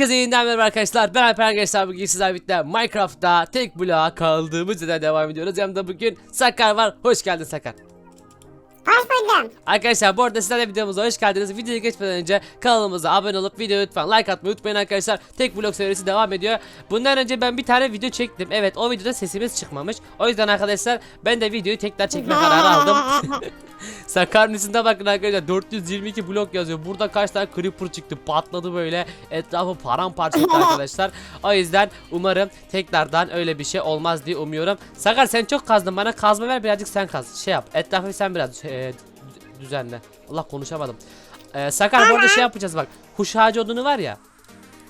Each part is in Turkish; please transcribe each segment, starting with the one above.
Herkese yeniden merhaba arkadaşlar. Ben Alper arkadaşlar bugün sizlerle birlikte Minecraft'ta tek bloğa kaldığımız yerden devam ediyoruz. Yanımda bugün Sakar var. Hoş geldin Sakar. Hoş buldum. Arkadaşlar bu arada sizler de videomuza hoş geldiniz. Videoya geçmeden önce kanalımıza abone olup videoya lütfen like atmayı unutmayın arkadaşlar. Tek blok serisi devam ediyor. Bundan önce ben bir tane video çektim. Evet o videoda sesimiz çıkmamış. O yüzden arkadaşlar ben de videoyu tekrar çekme kararı aldım. Sakar'ın üstünde bakın arkadaşlar 422 blok yazıyor. Burada kaç tane creeper çıktı patladı böyle etrafı paramparça etti arkadaşlar. O yüzden umarım tekrardan öyle bir şey olmaz diye umuyorum. Sakar sen çok kazdın bana kazma ver birazcık sen kaz. Şey yap etrafı sen biraz e, düzenle. Allah konuşamadım. Ee, Sakar bu arada şey yapacağız bak. Huş ağacı odunu var ya.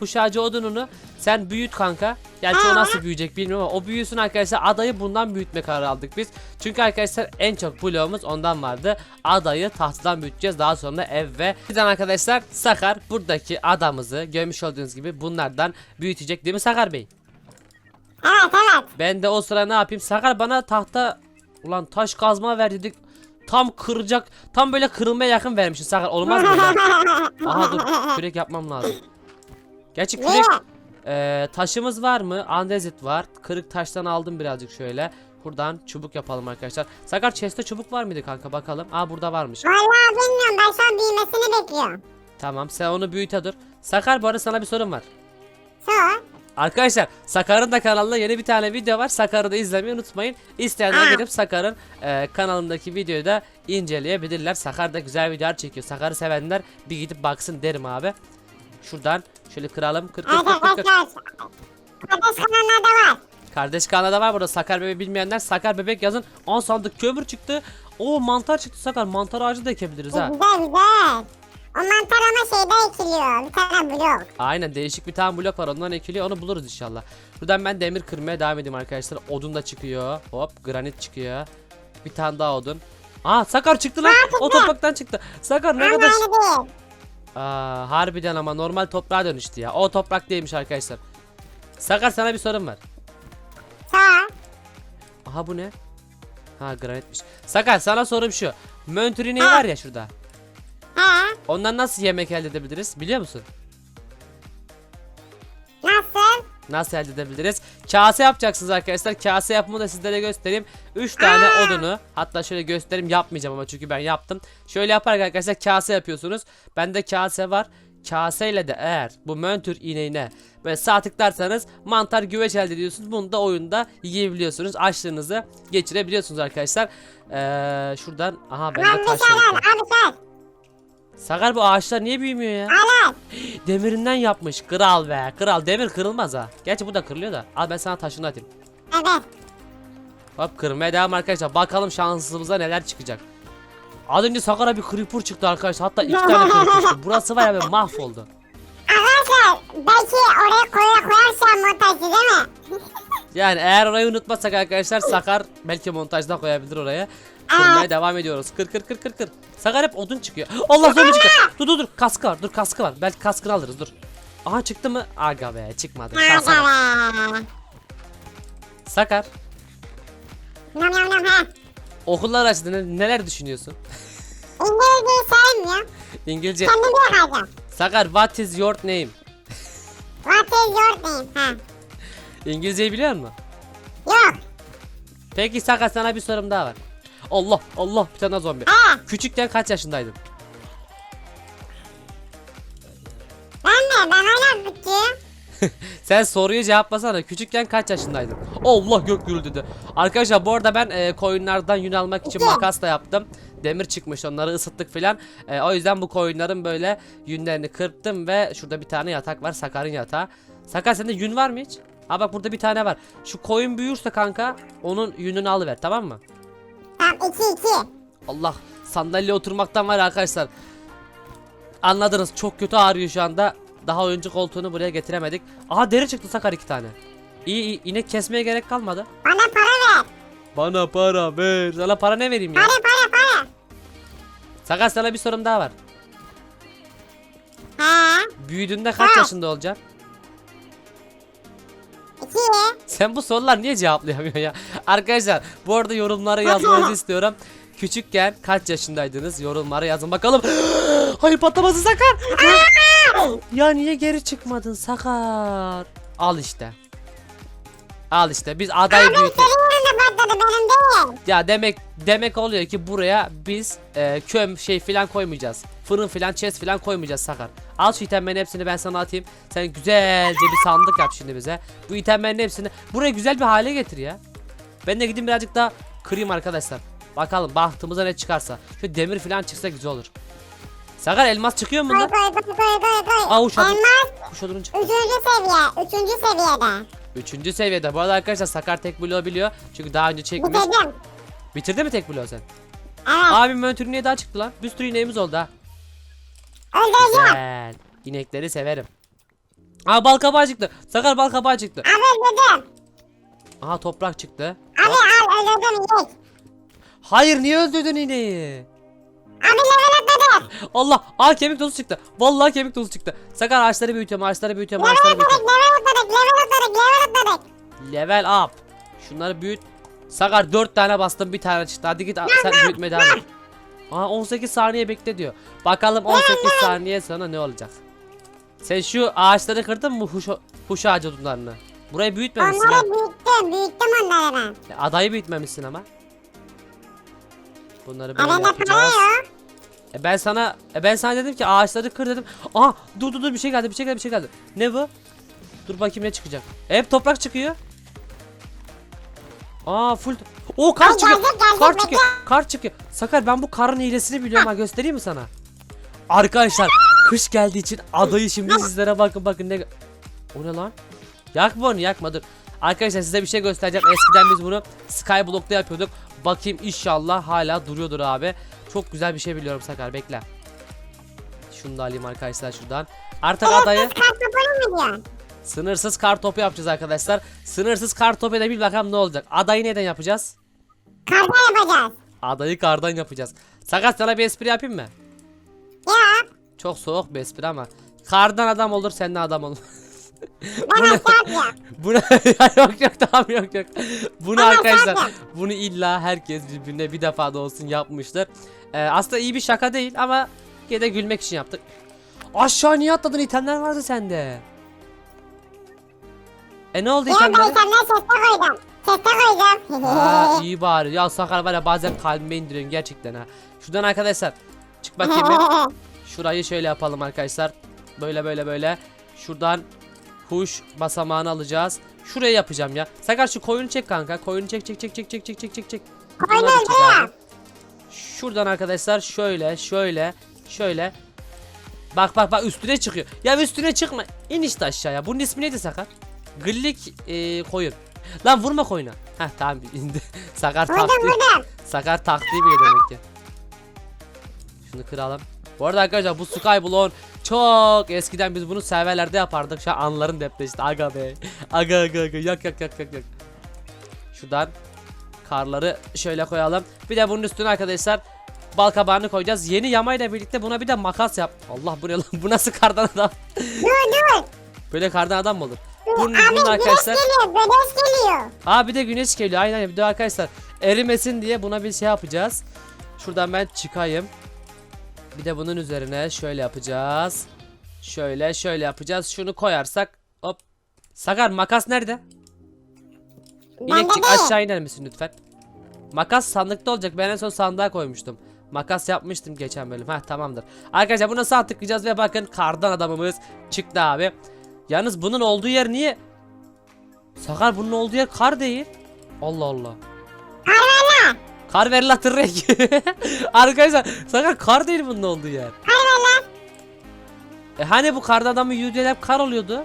Huş ağacı odununu sen büyüt kanka. Gerçi o nasıl büyüyecek bilmiyorum ama o büyüsün arkadaşlar. Adayı bundan büyütme kararı aldık biz. Çünkü arkadaşlar en çok bloğumuz ondan vardı. Adayı tahtadan büyüteceğiz. Daha sonra ev ve bizden arkadaşlar Sakar buradaki adamızı görmüş olduğunuz gibi bunlardan büyütecek değil mi Sakar Bey? Evet evet. Ben de o sıra ne yapayım? Sakar bana tahta ulan taş kazma ver dedik. Tam kıracak. Tam böyle kırılmaya yakın vermişsin Sakar. Olmaz mı? Aha dur. Kürek yapmam lazım. Gerçi kürek? Ee, taşımız var mı? Andezit var. Kırık taştan aldım birazcık şöyle. Buradan çubuk yapalım arkadaşlar. Sakar chest'te çubuk var mıydı kanka bakalım. Aa burada varmış. Vallahi bilmiyorum ben şu an büyümesini bekliyorum. Tamam sen onu büyüte dur. Sakar bu arada sana bir sorum var. Sor. Arkadaşlar Sakar'ın da kanalında yeni bir tane video var. Sakar'ı da izlemeyi unutmayın. İsteyenler gelip Sakar'ın e, kanalındaki videoyu da inceleyebilirler. Sakar da güzel videolar çekiyor. Sakar'ı sevenler bir gidip baksın derim abi. Şuradan şöyle kıralım. Kır kır kır kır. kır. Kardeş kanallarda var. Kardeş kanalda var burada Sakar bebek bilmeyenler Sakar bebek yazın 10 sandık kömür çıktı O mantar çıktı Sakar mantar ağacı da ekebiliriz E, ha güzel güzel. O mantar ama şeyde ekiliyor. Bir tane blok. Aynen değişik bir tane blok var ondan ekiliyor onu buluruz inşallah Buradan ben demir kırmaya devam edeyim arkadaşlar Odun da çıkıyor hop granit çıkıyor Bir tane daha odun Aa Sakar çıktı lan o topraktan çıktı Sakar ne kadar. Aa, harbiden ama normal toprağa dönüştü ya O toprak değilmiş arkadaşlar Sakar sana bir sorum var Sor. Aha bu ne? Ha granitmiş. Sakar sana sorum şu. Möntürüneği Ha. var ya şurada. He. Ondan nasıl yemek elde edebiliriz biliyor musun? Nasıl? Nasıl elde edebiliriz? Kase yapacaksınız arkadaşlar. Kase yapımı da sizlere göstereyim. 3 tane Aa. odunu. Hatta şöyle göstereyim yapmayacağım ama çünkü ben yaptım. Şöyle yaparak arkadaşlar kase yapıyorsunuz. Bende kase var. Kaseyle de eğer bu möntür ineğine böyle sağ tıklarsanız mantar güveç elde ediyorsunuz. Bunu da oyunda yiyebiliyorsunuz. Açlığınızı geçirebiliyorsunuz arkadaşlar. Ee, şuradan aha bende Lan taş al. Sor. Sakar bu ağaçlar niye büyümüyor ya? Al al. Demirinden yapmış. Kral be. Kral demir kırılmaz ha. Gerçi bu da kırılıyor da. Al ben sana taşını atayım. Evet. Hop kırmaya devam arkadaşlar. Bakalım şansımıza neler çıkacak. Az önce Sakar'a bir creeper çıktı arkadaşlar. Hatta iki tane creeper çıktı. Burası var ya böyle mahvoldu. Arkadaşlar belki oraya koya koyarsan montajcı değil mi? Yani eğer orayı unutmazsak arkadaşlar Sakar belki montajda koyabilir oraya. Kırmaya devam ediyoruz. Kır kır kır kır kır. Sakar hep odun çıkıyor. Allah zombi çıktı. Dur dur dur kaskı var. Dur kaskı var. Belki kaskını alırız dur. Aha çıktı mı? Aga be çıkmadı. Aga be. Sakar Nam nam nam he. okullar açtı. Ne- Neler düşünüyorsun? İngilizceyi sevmiyor. İngilizce. Kendim yapacağım. Sakar what is your name? What is your name? Ha. İngilizceyi biliyor musun? Yok. Peki Sakar sana bir sorum daha var. Allah Allah bir tane zombi. Ha. Küçükken kaç yaşındaydın? Ben de ben hala küçüğüm. Sen soruyu cevaplasana. Küçükken kaç yaşındaydın? Allah gök gürüldü. Arkadaşlar bu arada ben e, koyunlardan yün almak için makas da yaptım. Demir çıkmış onları ısıttık filan. E, o yüzden bu koyunların böyle yünlerini kırptım ve şurada bir tane yatak var. Sakar'ın yatağı. Sakar sende yün var mı hiç? Ha bak burada bir tane var. Şu koyun büyürse kanka onun yününü alıver tamam mı? Tamam iki iki. Allah sandalye oturmaktan var arkadaşlar. Anladınız çok kötü ağrıyor şu anda. Daha oyuncu koltuğunu buraya getiremedik. Aha deri çıktı sakar iki tane. İyi iyi inek kesmeye gerek kalmadı. Bana para ver. Bana para ver. Sana para ne vereyim ya? Para para para. Sakar sana bir sorum daha var. Ha. Büyüdüğünde kaç Ha. yaşında olacaksın? Sen bu sorular niye cevaplayamıyorsun ya? Arkadaşlar bu arada yorumlara yazmanızı istiyorum. Küçükken kaç yaşındaydınız? Yorumlara yazın bakalım. Hayır patlaması sakar. Ya niye geri çıkmadın Sakar? Al işte. Al işte biz adayı büyütüyoruz. Patladı benim değil. Ya demek demek oluyor ki buraya biz e, köm şey filan koymayacağız. Fırın filan chest filan koymayacağız Sakar. Al şu itemlerin hepsini ben sana atayım. Sen güzelce bir sandık yap şimdi bize. Bu itemlerin hepsini buraya güzel bir hale getir ya. Ben de gideyim birazcık daha kırayım arkadaşlar. Bakalım bahtımıza ne çıkarsa. Şu demir filan çıksa güzel olur. Sakar elmas çıkıyor mu Koy bunda? koy koy koy koy koy. Aa, uçadı. Elmas odunu çıktı. üçüncü seviye. Üçüncü seviyede. Üçüncü seviyede. Bu arada arkadaşlar Sakar tek bloğu biliyor. Çünkü daha önce çekmiş. Bitirdim. Bitirdi mi tek bloğu sen? Evet. Abim ön niye daha çıktı lan? Bir sürü ineğimiz oldu ha. Öldüreceğim. Güzel. İnekleri severim. Aa bal kabağı çıktı. Sakar bal kabağı çıktı. Abi öldürdüm. Aha toprak çıktı. Abi al öldürdüm yiğit. Hayır niye öldürdün ineği? Abi level atladım. Allah. Aa kemik tozu çıktı. Vallahi kemik tozu çıktı. Sakar ağaçları büyütüyorum. Ağaçları büyütüyorum. Ağaçları Level atladık büyütüyorum. level atladık level atladık level atladık. Level up. Şunları büyüt. Sakar 4 tane bastım bir tane çıktı. Hadi git a- sen büyütmeye devam et. Aa 18 saniye bekle diyor. Bakalım 18 saniye sonra ne olacak? Sen şu ağaçları kırdın mı huş, huş ağacı odunlarını? Burayı büyütmemişsin ha. Onları büyüttüm büyüttüm onları ben. Adayı büyütmemişsin ama. Bunları E böyle para yapacağız. yok. E ben sana e ben sana dedim ki ağaçları kır dedim. Aha dur dur dur bir şey geldi bir şey geldi bir şey geldi. Ne bu? Dur bakayım ne çıkacak. Hep toprak çıkıyor. Aa full. O kar çıkıyor. Kar çıkıyor. Kar çıkıyor. Sakar ben bu karın hilesini biliyorum ha göstereyim mi sana? Arkadaşlar kış geldiği için adayı şimdi sizlere bakın bakın ne O ne lan? Yakma onu yakma dur. Arkadaşlar size bir şey göstereceğim. Eskiden biz bunu Skyblock'ta yapıyorduk. Bakayım inşallah hala duruyordur abi. Çok güzel bir şey biliyorum Sakar bekle. Şunu da alayım arkadaşlar şuradan. Artık adayı mu diyorsun? Sınırsız kar topu yapacağız arkadaşlar. Sınırsız kar topu da bir bakalım ne olacak. Adayı neden yapacağız? Kardan yapacağız. Adayı kardan yapacağız. Sakar sana bir espri yapayım mı? Ya. Çok soğuk bir espri ama. Kardan adam olur sen de adam ol. Ben aşağı ya. Bunu yok yok tamam yok yok. Bunu Ama arkadaşlar zaten- bunu illa herkes birbirine bir defa da olsun yapmıştır. Ee, aslında iyi bir şaka değil ama yine de gülmek için yaptık. Aşağı niye atladın itemler vardı sende. E ne oldu Ya ben itemlere? senden chest'e koydum. Chest'e koydum. Ha iyi bari. Ya Sakar var ya bazen kalbime indiriyorsun gerçekten ha. Şuradan arkadaşlar çık bakayım bir. Şurayı şöyle yapalım arkadaşlar. Böyle böyle böyle. Şuradan huş basamağını alacağız. Şuraya yapacağım ya. Sakar şu koyunu çek kanka. Koyunu çek çek çek çek çek çek çek çek çek. Koyunu Bunları çek öldürüyorum. abi. Şuradan arkadaşlar şöyle şöyle şöyle. Bak bak bak üstüne çıkıyor. Ya üstüne çıkma. İn işte aşağıya. Bunun ismi neydi Sakar? Gıllik e, koyun. Lan vurma koyuna. Heh tamam indi. Sakar Vurdum taktı. vurdum. Sakar taktiği bile demek ki. Şunu kıralım. Bu arada arkadaşlar bu Skyblock'un çok eskiden biz bunu serverlerde yapardık. Şu an anların depreşti. Aga be. Aga aga aga. Yak yak yak yak yak. Şuradan karları şöyle koyalım. Bir de bunun üstüne arkadaşlar bal kabağını koyacağız. Yeni yamayla birlikte buna bir de makas yap. Allah bu ne lan? Bu nasıl kardan adam? Böyle kardan adam mı olur? Bunun, Abi bunun güneş arkadaşlar geliyor. Güneş geliyor. Aa bir de güneş geliyor. Aynen bir de arkadaşlar erimesin diye buna bir şey yapacağız. Şuradan ben çıkayım. Bir de bunun üzerine şöyle yapacağız. Şöyle şöyle yapacağız. Şunu koyarsak hop. Sakar makas nerede? İnekçik aşağı iner misin lütfen? Makas sandıkta olacak. Ben en son sandığa koymuştum. Makas yapmıştım geçen bölüm. Heh tamamdır. Arkadaşlar buna sağ tıklayacağız ve bakın kardan adamımız çıktı abi. Yalnız bunun olduğu yer niye? Sakar bunun olduğu yer kar değil. Allah Allah. Karvela. Kar ver la tırrek. Arkadaşlar Sakar kar değil bunun olduğu yer. Karvela. E hani bu kardan adamı hep kar oluyordu?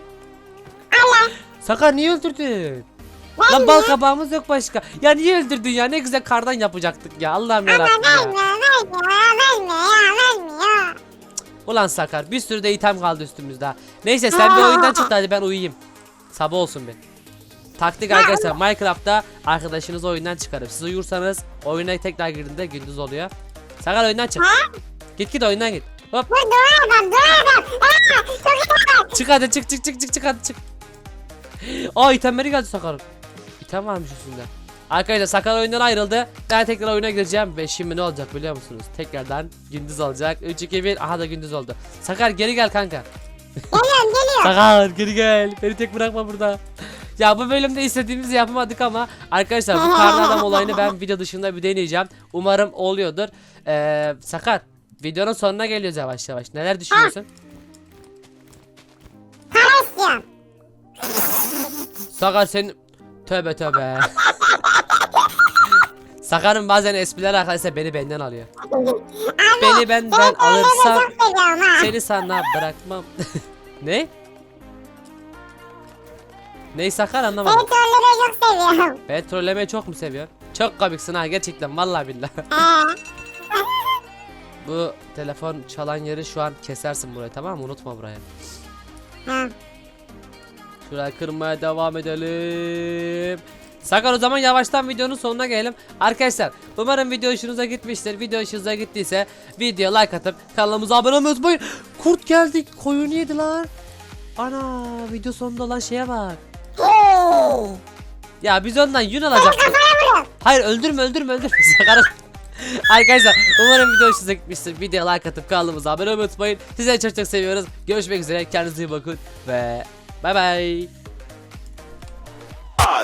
Allah. Sakar niye öldürdün? Lan bal kabağımız yok başka. Ya niye öldürdün ya? Ne güzel kardan yapacaktık ya. Allah'ım yarabbim ya. Ulan Sakar bir sürü de item kaldı üstümüzde. Neyse sen bir oyundan çık hadi ben uyuyayım. Sabah olsun bir. Taktik arkadaşlar Minecraft'ta arkadaşınızı oyundan çıkarıp siz uyursanız oyuna tekrar girdiğinde gündüz oluyor. Sakar oyundan çık. Git git oyundan git. Hop dur adam dur adam. Aa, çok iyi. çık hadi çık çık çık çık çık hadi çık. Aa itemleri geldi Sakar'ın. İtem varmış üstünde. Arkadaşlar Sakar oyundan ayrıldı. Ben tekrar oyuna gireceğim ve şimdi ne olacak biliyor musunuz? Tekrardan gündüz olacak. 3 2 1 aha da gündüz oldu. Sakar geri gel kanka. Geliyorum geliyorum. Sakar geri gel. Beni tek bırakma burada. Ya bu bölümde istediğimizi yapamadık ama arkadaşlar bu karlı adam olayını ben video dışında bir deneyeceğim. Umarım oluyordur. Ee, Sakar videonun sonuna geliyoruz yavaş yavaş. Neler düşünüyorsun? Para istiyorum. Sakar senin... Tövbe tövbe. Sakar'ın bazen espriler arkadaşlar beni benden alıyor. Abi. Beni benden ben alırsam çok seviyorum ha. seni sana bırakmam. ne? Ney Sakar Seni anlamadım. trollemeyi çok seviyorum. Ben trollemeyi çok mu seviyorsun? Çok komiksin ha gerçekten vallahi billahi. Bu telefon çalan yeri şu an kesersin burayı tamam mı? Unutma burayı. Ha. Şurayı kırmaya devam edelim. Sakar o zaman yavaştan videonun sonuna gelelim. Arkadaşlar umarım video hoşunuza gitmiştir. Video hoşunuza gittiyse video like atıp kanalımıza abone olmayı unutmayın. Kurt geldi koyunu yedi lan. Ana video sonunda olan şeye bak. Ya biz ondan yün alacaktık. Hayır öldürme öldürme öldürme. Sakar. Arkadaşlar umarım video hoşunuza gitmiştir. Video like atıp kanalımıza abone olmayı unutmayın. Sizleri çok çok seviyoruz. Görüşmek üzere. Kendinize iyi bakın ve bay bay.